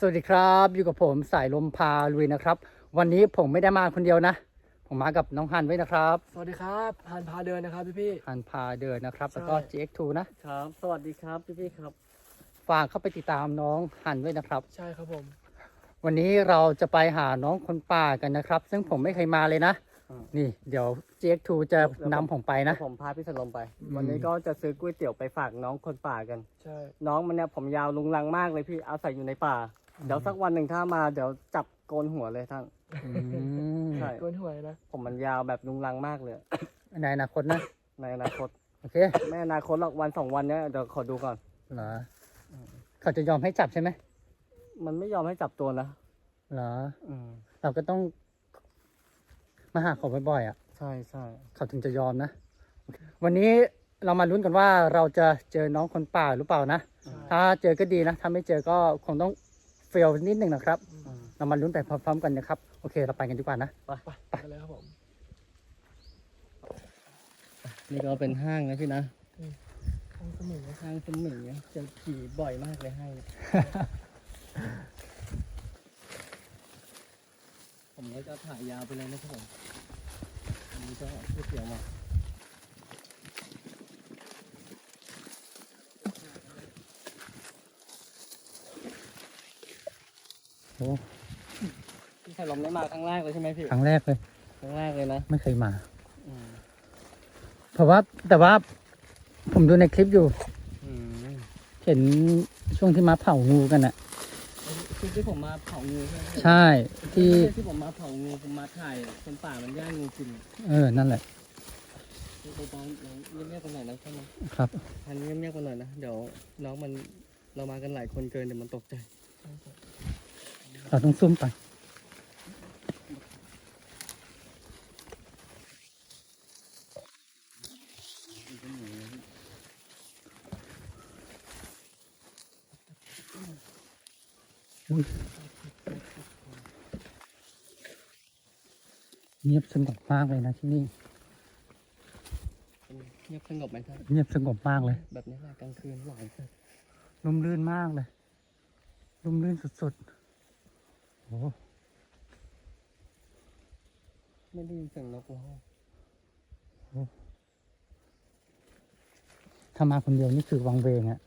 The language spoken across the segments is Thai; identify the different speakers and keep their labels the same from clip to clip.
Speaker 1: สวัสดีครับ อยู่กับผมสายลมพาลุยนะครับ วันนี้ผมไม่ได้มาคนเดียวนะ ผมมากับน้องฮันไว้นะครับ
Speaker 2: สวัสดีครับพานพาเดินนะครับพี่พี่
Speaker 1: ฮันพาเดินนะครับ แล้วก็
Speaker 2: ใช่
Speaker 1: GX2 นะ
Speaker 3: ครับ สวัสดีครับพี่พี่ๆครับ
Speaker 1: ฝากเข้าไปติดตามน้องฮันไว้นะครับ
Speaker 2: ใช่ครับผม
Speaker 1: วันนี้เราจะไปหาน้องคนป่ากันนะครับ ซึ่งผมไม่เคยมาเลยนะ
Speaker 3: อืม
Speaker 1: นี่เดี๋ยว GX2 จะนำผมไปนะ
Speaker 3: ผมพาพี่สลมไป
Speaker 1: อืม
Speaker 3: วันนี้ก็จะซื้อก๋วยเตี๋ยวไปฝากน้องคนป่ากัน
Speaker 2: ใช่
Speaker 3: น้องมันเนี่ยผมยาวลุงลังมากเลยพี่อาศัยอยู่ในป่า เดี๋ยวสักวันหนึ่งถ้ามาเดี๋ยวจับโกนหัวเลยท่าน
Speaker 1: อืม
Speaker 3: ใช่
Speaker 2: โกนหวยนะ
Speaker 3: ผมมันยาวแบบลุงลังมากเลย
Speaker 1: ในอนาคตนะ
Speaker 3: ในอนาคต
Speaker 1: โอเค
Speaker 3: ไม่อนาคตหรอกวันสองวันเนี้ยเดี๋ยวขอดูก่อน
Speaker 1: เหรอเขาจะยอมให้จับใช่ไหม
Speaker 3: มันไม่ยอมให้จับตัวนะ
Speaker 1: เหรอ
Speaker 3: อืม
Speaker 1: เราก็ต้อง มาหาเขาบ่อยๆอะ
Speaker 3: ใช่ใช่
Speaker 1: เขาถึงจะยอมนะ วันนี้เรามาลุ้นกันว่าเราจะเจอน้องคนป่าหรือเปล่านะ
Speaker 2: ใช่
Speaker 1: ถ้าเจอก็ดีนะ ถ้าไม่เจอก็คงต้อง เฟลนิดหนึ่งนะครับ
Speaker 3: อืม
Speaker 1: เรามาลุ้นไปพร้อมๆกันนะครับ โอเค เราไปกันดีกว่านะ
Speaker 2: ไปไปเลยครับผม
Speaker 3: นี่ก็เป็นห้างนะพี่นะ
Speaker 2: ทางสมุนนะ
Speaker 3: ห้างเป็นหนึ่งเนี่ยจะขี่บ่อยมากเลยห้างเนี่ยผมก็จะถ่ายยาวไปเลยนะครับผมอันนี้ก็ก๋วยเตี๋ยวมา พี่ชายลมได้มาครั้งแรกเลยใช่ไหมพี่
Speaker 1: ครั้งแรกเลย
Speaker 3: ครั้งแรกเลยนะ
Speaker 1: ไม่เคยมา
Speaker 3: อืม
Speaker 1: เพราะว่าแต่ว่าผมดูในคลิปอยู่
Speaker 3: อืม
Speaker 1: เห็นช่วงที่มาเผางูกันอะ
Speaker 3: คือที่ผมมาเผางูใช่ไหมพี่
Speaker 1: ใช่ที่
Speaker 3: ไม่ใช่ที่ผมมาเผางูผมมาถ่ายคนป่ามันย่างงูกิน
Speaker 1: เออนั่นแหละ
Speaker 3: เบาๆเราเงียบๆกันหน่อยนะใช่ไหม
Speaker 1: ครับ
Speaker 3: พันเงียบๆกันหน่อยนะเดี๋ยวน้องมันเรามากันหลายคนเกินเดี๋ยวมันตกใจ
Speaker 1: เราต้องซุ่มไปอุ๊ยเงียบสงบมากเลยนะที่นี่
Speaker 3: เงียบสงบไหมท่าน
Speaker 1: เงียบสงบมากเลย
Speaker 3: แบบนี้แหละกลางคืนหลอนสุด
Speaker 1: ร่มรื่นมากเลยร่มรื่นสุดๆ โอ้
Speaker 3: ไม่ได้ยินเสียงนกร้อง
Speaker 1: ถ้ามาคนเดียวนี่คือวังเวงอะ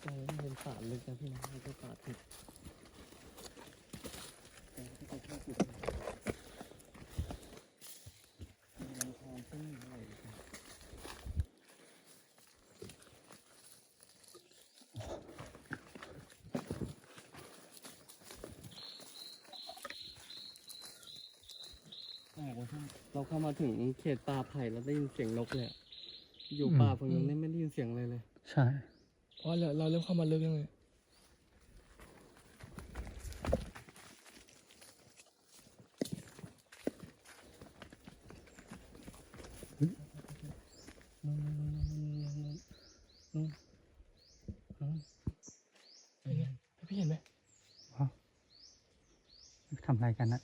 Speaker 3: เออมันเป็นป่าลึกนะพี่นะไม่ใช่ป่าทึบเออที่เขาชอบอยู่ตรงนี้มีลำธารซึ่งไหลแปลกว่ะท่าน เราเข้ามาถึงเขตป่าไผ่แล้วได้ยินเสียงนกเลยอะอยู่ป่าฝั่งนู้นนี่ไม่ได้ยินเสียงอะไรเลย
Speaker 1: ใช่
Speaker 2: เพราะเราเราเริ่มเข้ามาลึกยังไง
Speaker 3: นู่นนู่นนู่นนู่นนู่นนู่นนู่น
Speaker 2: เป็นไงพี่เห็นไหม
Speaker 1: ทำอะไรกันนะ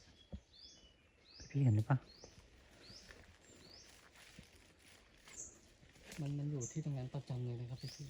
Speaker 1: พี่เห็นหรือเปล่า
Speaker 3: มันมันอยู่ที่ตรงนั้นประจำเลยนะครับพี่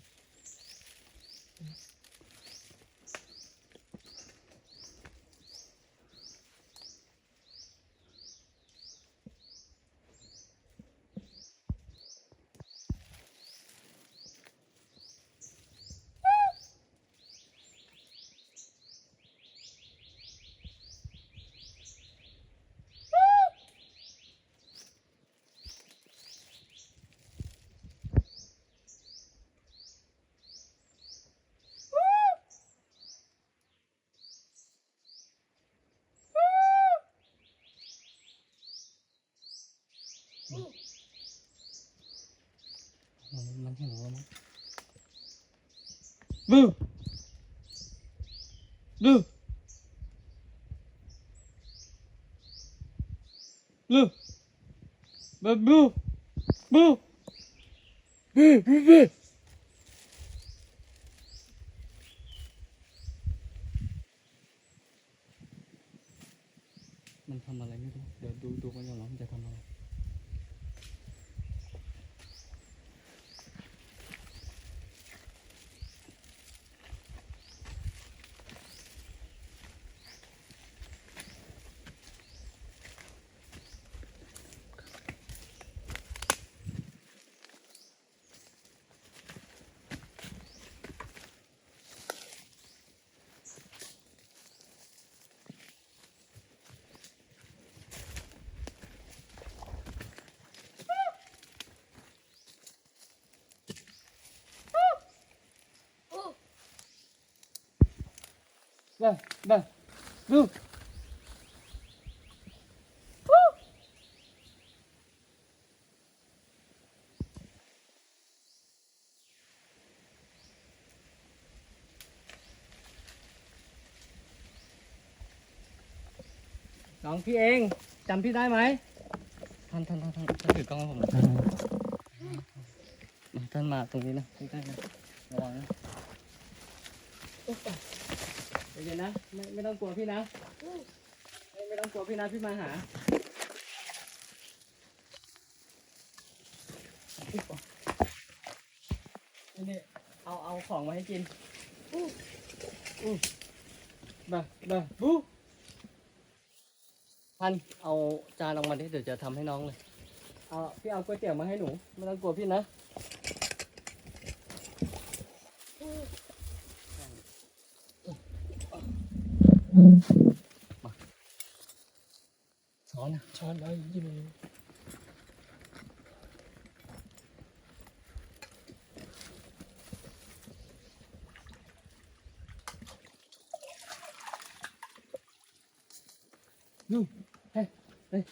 Speaker 3: บูบูลูบูบูบูบูบูบูมันทำอะไรไม่รู้ เดี๋ยวดูดูกันก่อนว่ามันจะทำอะไร บ้าบ้าดูน้องพี่เองจำพี่ได้ไหมท่านท่านท่านท่านท่านถือกล้องให้ผมหน่อยมาท่านมาตรงนี้นะใกล้ๆนะระวังนะใจ เย็นนะไม่ไม่ต้องกลัวพี่นะไม่ไม่ต้องกลัวพี่นะพี่มาหานี่นี่เอาเอาของมาให้กินอู้อู้บ้าบ้าบูพันเอาจานออกมาดิเดี๋ยวจะทำให้น้องเลยเอาพี่เอาก๋วยเตี๋ยวมาให้หนู ไม่ต้องกลัวพี่นะ มา ช้อนนะ
Speaker 2: ช้อนเอาหยิบมาเลย
Speaker 3: นู่นเฮ้ยเฮ้ย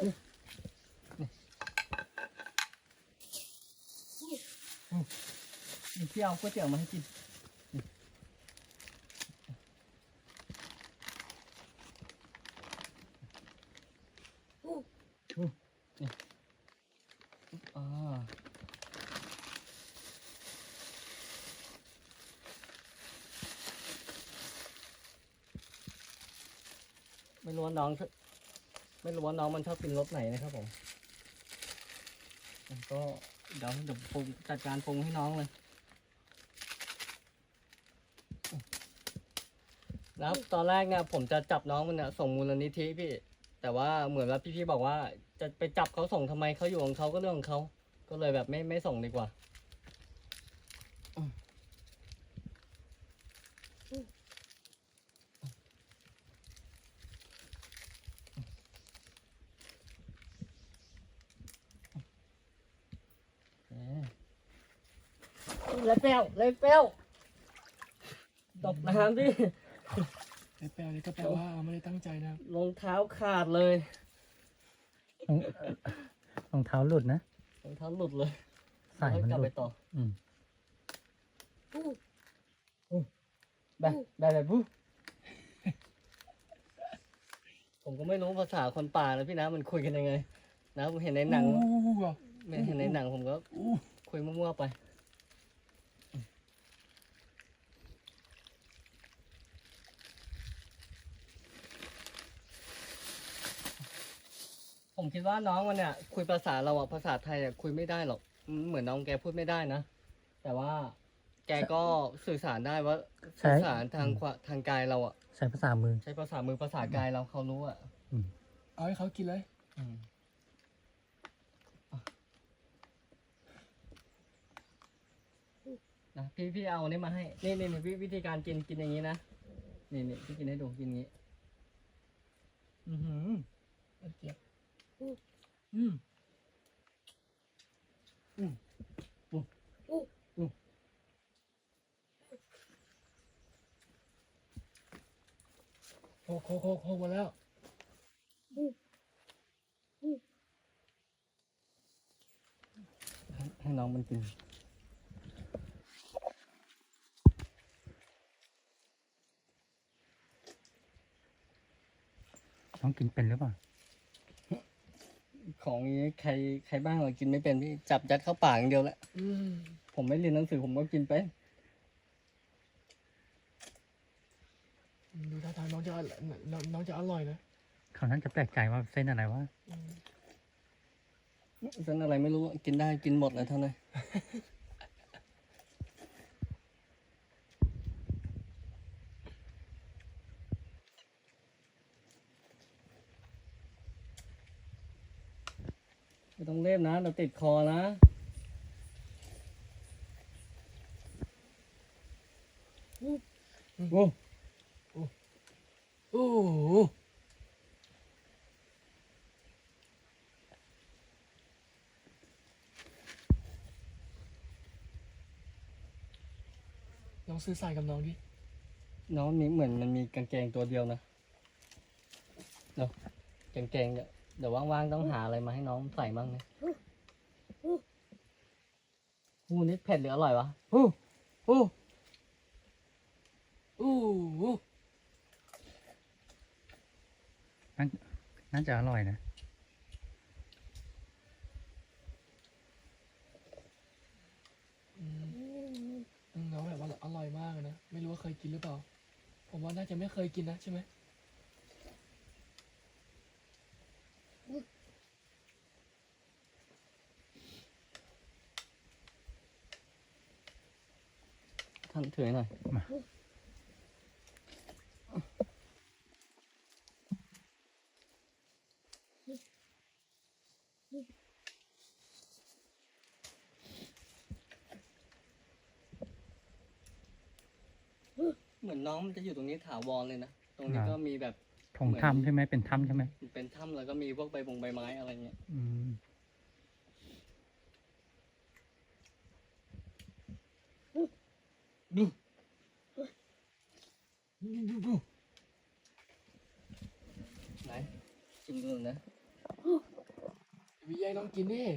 Speaker 3: นี่นี่พี่เอาก๋วยเตี๋ยวมาให้กินอู้นี่อ่าไม่รู้ ว่าน้องไม่รู้ว่าน้องมันชอบกินรสไหนนะครับผมก็เดี๋ยวเดี๋ยวปรุงจัดการปรุงให้น้องเลย แล้วตอนแรกเนี่ยผมจะจับน้องมันเนี่ยส่งมูลนิธิพี่ แต่ว่าเหมือนว่าพี่ๆบอกว่า จะไปจับเขาส่งทำไมเขาอยู่ของเขาก็เรื่องของเขาก็เลยแบบไม่ไม่ส่งดีกว่าอืมเอ๊ะ เลยเปรี้ยวเลยเปรี้ยวตบน้ำดิ
Speaker 2: ไอ้แปลนี่ก็แปลว่าไม่ได้ตั้งใจนะครับ
Speaker 3: รองเท้าขาดเลย
Speaker 1: รองรองเท้าหลุดนะ
Speaker 3: รองเท้าหลุดเลย
Speaker 1: สาย
Speaker 3: แล้ว
Speaker 1: มัน
Speaker 3: กลับ
Speaker 1: หลุ
Speaker 3: ไป
Speaker 1: ด
Speaker 3: ต่อ
Speaker 1: อืม
Speaker 3: แบบแบบแบบปุ๊ผมก็ไม่รู้ภาษาคนป่านะพี่นะมันคุยกันยังไง นะผมเห็นในหนัง
Speaker 2: อู้อะ
Speaker 3: ไม่เห็นในหนังผมก็
Speaker 2: อู้
Speaker 3: คุยมั่วๆไป ผมคิดว่าน้องมันเนี่ยคุยภาษาเราอะภาษาไทยอะคุยไม่ได้หรอกอืมเหมือนน้องแกพูดไม่ได้นะ แต่ว่าแกก็สื่อสารได้ว่า
Speaker 1: ใช่
Speaker 3: สื่อสารทางขวาทางกายเราอะ
Speaker 1: ใช้ภาษามือ
Speaker 3: ใช้ภาษามือภาษากายเราเขารู้อะ
Speaker 2: เอาให้เขากินเลย
Speaker 3: อืมนะพี่พี่เอาอันนี้มาให้ นี่นี่นี่วิวิธีการกินกินอย่างนี้นะ นี่นี่พี่กินให้ดูกินอย่างนี้ อือหือ
Speaker 2: มันเจ็บ
Speaker 3: อืม
Speaker 2: อืม
Speaker 3: อืมอืมอืม
Speaker 2: โคโคโคโคกหมดแล้ว
Speaker 3: ให้ให้น้องมันกิน
Speaker 1: น้องกินเป็นหรือเปล่า
Speaker 3: ของอย่างนี้ใครใครบ้างเรากินไม่เป็นพี่จับยัดเข้าปากอย่างเดียวแหละ
Speaker 2: อืม
Speaker 3: ผมไม่เรียนหนังสือผมก็กินไป
Speaker 2: ดูท่าทางน้องจะอร่อยน้องน้องจะอร่อยนะ
Speaker 1: เขานั้นจะแปลกใจว่าเส้นอะไรวะ
Speaker 2: อืม
Speaker 3: เส้นอะไรไม่รู้อะกินได้กินหมดเลยเท่านั้น ต้องเล่นนะ เราติดคอนะโอ้
Speaker 2: โอ้โหลองซื้อสายกับน้องดิ
Speaker 3: น้องมีเหมือนมันมีกางเกงตัวเดียวนะเนาะกางเกงเนี่ย เดี๋ยวว่างๆต้องหาอะไรมาให้น้องใส่บ้างนะหูนี่เผ็ดหรืออร่อยวะหูหู
Speaker 2: อู้หู
Speaker 1: น่าจะอร่อยนะ
Speaker 2: อืมน้องแบบว่าอร่อยมากเลยนะ ไม่รู้ว่าเคยกินหรือเปล่า ผมว่าน่าจะไม่เคยกินนะใช่ไหม
Speaker 3: ท่านถือให้หน่อย
Speaker 1: มา
Speaker 3: เหมือนน้องมันจะอยู่ตรงนี้ถาวรเลยนะ ตรงนี้ก็มีแบบ
Speaker 1: ผงถ้ำใช่ไหมเป็นถ้ำใช่ไหม
Speaker 3: เป็นถ้ำแล้วก็มีพวกใบบงใบไม้อะไรเงี้ย
Speaker 1: อืม
Speaker 3: ดู ไหนชิมดูหน่อยนะ
Speaker 2: วิยายน้อง กินนี่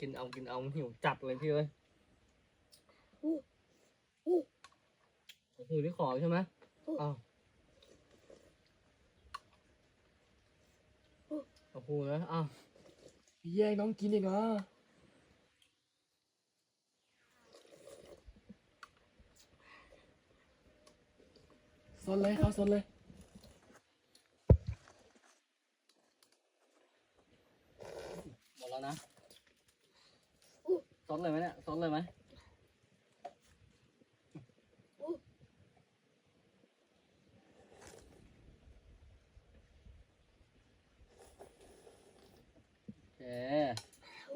Speaker 3: กินเอากินเอาหิวจัดเลยพี่เอ้ยโอ้โหนี่ขอใช่ไหมอ้าวโอ้โหนะอ้าว
Speaker 2: วิยายน้องกินอีกนะสนเลยครับสนเลย
Speaker 3: หมดแล้วนะซ ดเลยไหมเนี่ยซดเลยไหมโอเค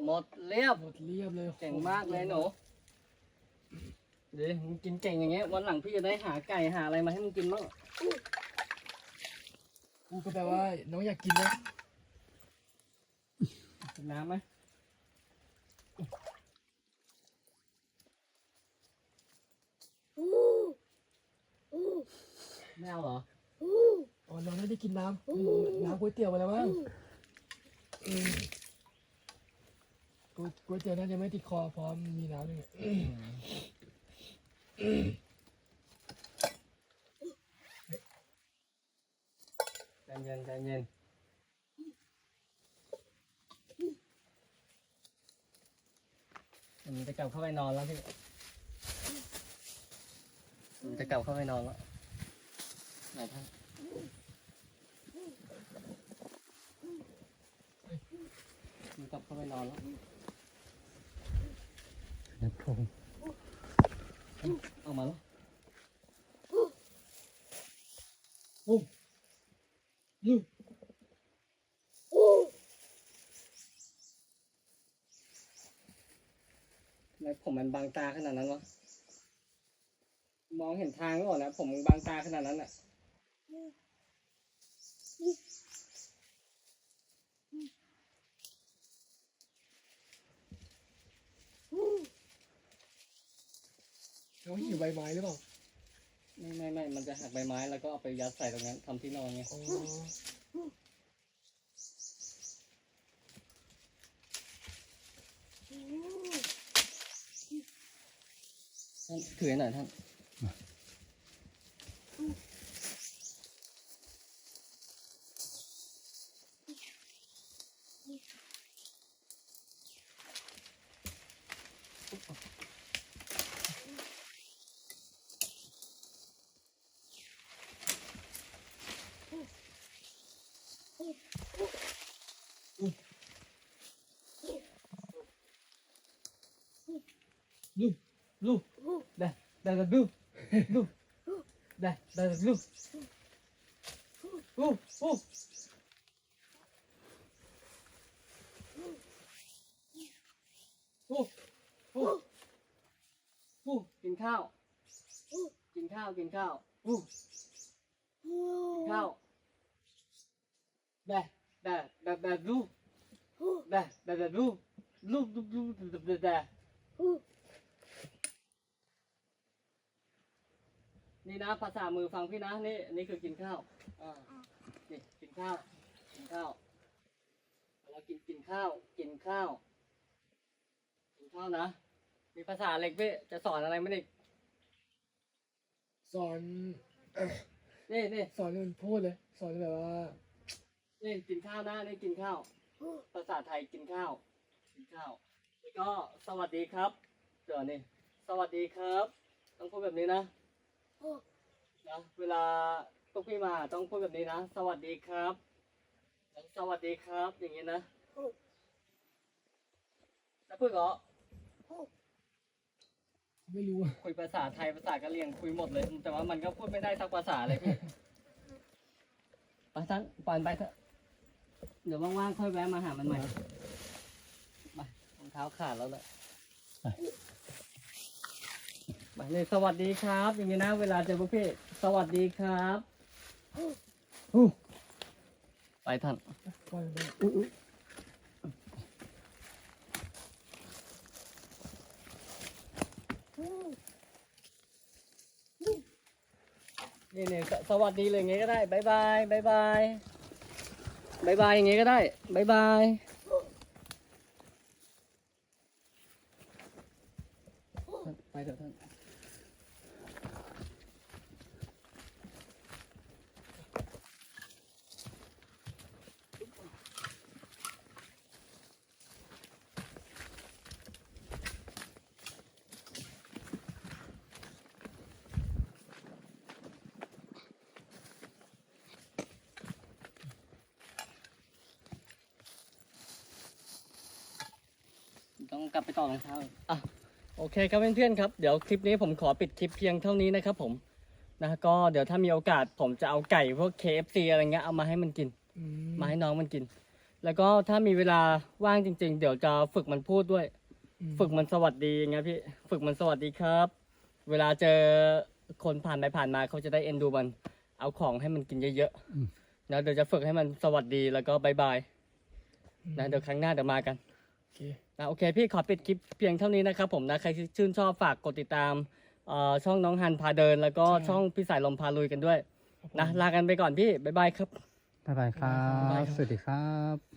Speaker 3: หมดเรียบ
Speaker 2: หมดเรียบเลย
Speaker 3: เก่งมากเลยหนูดีมึงกินเก่งอย่างเงี้ยวันหลังพี่จะได้หาไก่หาอะไรมาให้มึงกินบ้าง
Speaker 2: กูก็แปลว่าน้องอยากกินนะ
Speaker 3: กินน้ำไหม ไม่เอาเหรอ
Speaker 2: อ๋อน้องน่าจะกินน้ำอืมน้ำก๋วยเตี๋ยวไปแล้วมั้งอืมก๋วยก๋วยเตี๋ยวน่าจะไม่ติดคอเพราะมันมีน้ำนี่อืม
Speaker 3: ใจเย็นใจเย็นผมจะกลับเข้าไปนอนแล้วพี่ผมจะกลับเข้าไปนอนแล้ว ไหนท่านผมกลับเข้าไปนอนแล้ว
Speaker 1: น้ำผง
Speaker 3: ออกมาแล้วโอ้ยูทำไมผมมันบางตาขนาดนั้นวะ มองเห็นทางก่อนนะ ผมมันบางตาขนาดนั้นอะ
Speaker 2: น้องหิวใบไม้หรือเปล่า
Speaker 3: ไม่ไม่ไม่มันจะหักใบไม้แล้วก็เอาไปยัดใส่ตรงนั้นทำที่นอนไง
Speaker 2: อ๋อ
Speaker 3: ท่านถือให้หน่อยท่าน ลูกลูก ได้ได้แล้วดูดูได้ได้ลูกโอ้โอ้โอ้โอ้โอ้กินข้าวกินข้าวกินข้าวโอ้กินข้าวได้ได้ได้ได้ลูกได้ได้ได้ลูกลูกลูกลูกลูกได้ได้ นี่นะภาษามือฟังพี่นะนี่นี่คือกินข้าวอ่านี่กินข้าว กินข้าวเรากินกินข้าว กินข้าว กินข้าวนะ มีภาษาอะไรพี่จะสอนอะไรไหมอีก
Speaker 2: สอน
Speaker 3: นี่นี่
Speaker 2: สอนมันพูดเลย สอนแบบว่า
Speaker 3: นี่กินข้าวนะนี่กินข้าว ภาษาไทยกินข้าว กินข้าวแล้วก็สวัสดีครับเดี๋ยวนี่สวัสดีครับ ต้องพูดแบบนี้นะ นะเวลาพวกพี่มาต้องพูดแบบนี้นะ สวัสดีครับแล้วสวัสดีครับ อย่างนี้นะแล้วพูดเหรอ
Speaker 2: ไม่รู้อะ
Speaker 3: คุยภาษาไทยภาษากะเหรี่ยงคุยหมดเลย แต่ว่ามันก็พูดไม่ได้สักภาษาเลยพี่ไปท่านปล่อยมันไปเถอะเดี๋ยวว่างๆค่อยแวะมาหามันใหม่ไปรองเท้าขาดแล้วแหละ ไปไปเลยสวัสดีครับ อย่างนี้นะเวลาเจอพวกพี่สวัสดีครับอู้ไปท่าน
Speaker 2: ปล่อยมันไป
Speaker 3: อุ๊ยอุ๊ยนี่เนี่ยสสวัสดีเลยอย่างงี้ก็ได้บายบายบายบายบายบายอย่างงี้ก็ได้บายบาย ต้องกลับไปต่อรองเท้าอีกอะโอเคครับเพื่อนๆครับเดี๋ยวคลิปนี้ผมขอปิดคลิปเพียงเท่านี้นะครับผมนะก็เดี๋ยวถ้ามีโอกาสผมจะเอาไก่พวก KFC อะไรเงี้ยเอามาให้มันกิน
Speaker 2: อื
Speaker 3: มาให้น้องมันกิน แล้วก็ถ้ามีเวลาว่างจริง ๆ เดี๋ยวจะฝึกมันพูดด้วย
Speaker 2: อืม
Speaker 3: ฝึกมันสวัสดีอย่างเงี้ยพี่ฝึกมันสวัสดีครับ เวลาเจอคนผ่านไปผ่านมาเขาจะได้เอ็นดูมัน เอาของให้มันกินเยอะ
Speaker 1: อืม
Speaker 3: ๆนะเดี๋ยวจะฝึกให้มันสวัสดีแล้วก็บายบายนะเดี๋ยวครั้งหน้าเดี๋ยวมากัน
Speaker 2: โอเค
Speaker 3: นะโอเคพี่ขอปิดคลิปเพียงเท่านี้นะครับผมนะใครที่ชื่นชอบฝากกดติดตามเอ่อช่องน้องฮันพาเดิน แล้วก็ช่องพี่สายลมพาลุยกันด้วย
Speaker 2: ครับผม
Speaker 3: นะลากันไปก่อนพี่บายบายครับ
Speaker 1: บ๊ายบายครั
Speaker 3: บ๊ายบาย
Speaker 1: บ
Speaker 3: ครับ
Speaker 1: สวัสดีครับ